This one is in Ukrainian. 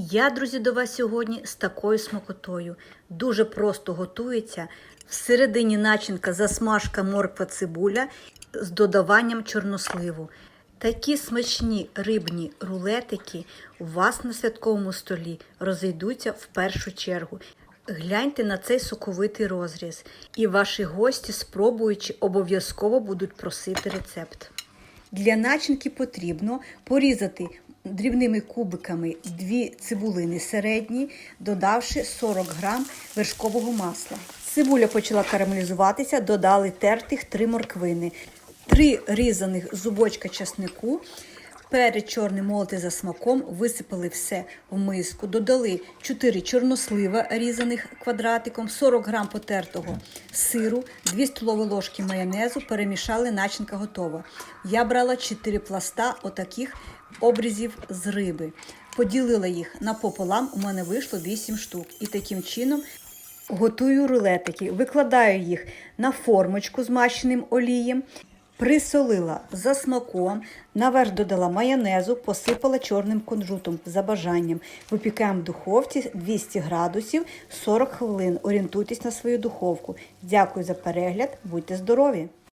Я, друзі, до вас сьогодні з такою смакотою. Дуже просто готується. Всередині начинка засмажка морква цибуля з додаванням чорносливу. Такі смачні рибні рулетики у вас на святковому столі розійдуться в першу чергу. Гляньте на цей соковитий розріз, і ваші гості, спробуючи, обов'язково будуть просити рецепт. Для начинки потрібно порізати дрібними кубиками дві цибулини середні, додавши 40 грам вершкового масла. Цибуля почала карамелізуватися, додали тертих три морквини, три різаних зубочка часнику. Перед чорним молоти за смаком висипали все в миску, додали 4 чорнослива різаних квадратиком, 40 грам потертого сиру, 2 столові ложки майонезу, перемішали, начинка готова. Я брала 4 пласта отаких обрізів з риби. Поділила їх напополам, у мене вийшло 8 штук. І таким чином готую рулетики, викладаю їх на формочку з мащеним олієм. Присолила за смаком, наверх додала майонезу, посипала чорним кунжутом за бажанням. Випікаємо в духовці 200 градусів 40 хвилин. Орієнтуйтесь на свою духовку. Дякую за перегляд, будьте здорові!